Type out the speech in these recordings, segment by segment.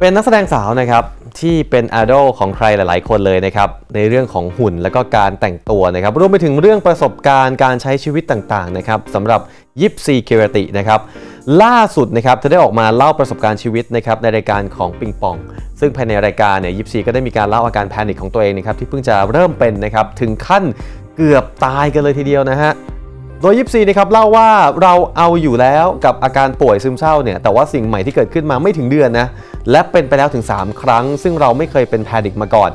เป็นนักแสดงสาวนะครับที่เป็นไอดอลของใครหลาย ๆ คนเลยนะครับในเรื่องของหุ่นแล้วก็การแต่งตัวนะครับรวมไปถึงเรื่องประสบการณ์การใช้ชีวิตต่าง ๆ นะครับสำหรับยิปซีเกียรตินะครับล่าสุดนะครับเธอได้ออกมาเล่าประสบการณ์ชีวิตนะครับในรายการของปิงปอง ซึ่งภายในรายการเนี่ยยิปซีก็ได้มีการเล่าอาการแพนิคของตัวเองนะครับที่เพิ่งจะเริ่มเป็นนะครับถึงขั้นเกือบตายกันเลยทีเดียวนะฮะ โดยยิปซีนะครับเล่าว่าเราเอาอยู่แล้วกับอาการป่วยซึมเศร้าเนี่ยแต่ว่าสิ่งใหม่ที่เกิดขึ้นมาไม่ถึงเดือนนะและเป็นไปแล้วถึง 3 ครั้ง ซึ่งเราไม่เคยเป็นแพนิคมาก่อน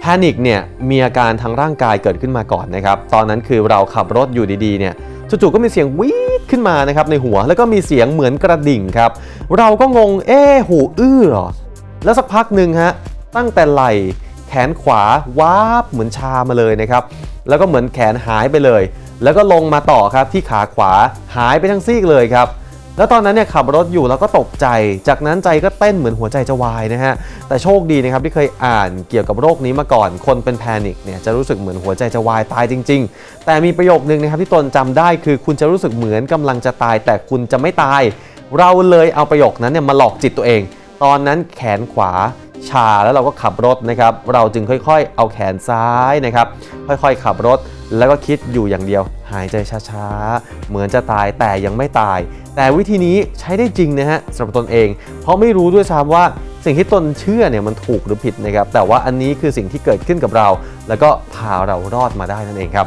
แพนิคเนี่ยมีอาการทางร่างกายเกิดขึ้นมาก่อนนะครับตอนนั้นคือเราขับรถอยู่ดีๆเนี่ยจู่ๆก็มีเสียงวีดขึ้นมานะครับในหัวแล้วก็มีเสียงเหมือนกระดิ่งครับเราก็งงเอ๊หูอื้อหรอแล้วสักพักหนึ่งฮะตั้งแต่ไหล่แขนขวาวาบเหมือนชามาเลยนะครับแล้วก็เหมือนแขนหายไปเลย แล้วก็ลงมาต่อครับที่ขาขวาหายไปทั้งซีกเลยครับแล้วตอนนั้นเนี่ยขับรถอยู่แล้วก็ตกใจ จากนั้นใจก็เต้นเหมือนหัวใจจะวายนะฮะ แต่โชคดีนะครับที่เคยอ่านเกี่ยวกับโรคนี้มาก่อน คนเป็นแพนิคเนี่ยจะรู้สึกเหมือนหัวใจจะวายตายจริง ๆ แต่มีประโยคนึงนะครับที่ตนจำได้คือคุณจะรู้สึกเหมือนกำลังจะตาย แต่คุณจะไม่ตาย เราเลยเอาประโยคนั้นเนี่ยมาหลอกจิตตัวเอง ตอนนั้นแขนขวาชาแล้วเราก็ขับรถนะครับ เราจึงค่อยๆ เอาแขนซ้ายนะครับ ค่อยๆ ขับรถ แล้วก็คิดอยู่อย่างเดียว หายใจช้าๆ เหมือนจะตายแต่ยังไม่ตาย แต่วิธีนี้ใช้ได้จริงนะฮะสำหรับตนเอง เพราะไม่รู้ด้วยซ้ำว่าสิ่งที่ตนเชื่อเนี่ยมันถูกหรือผิดนะครับแต่ว่าอันนี้คือสิ่งที่เกิดขึ้นกับเรา แล้วก็พาเรารอดมาได้นั่นเองครับ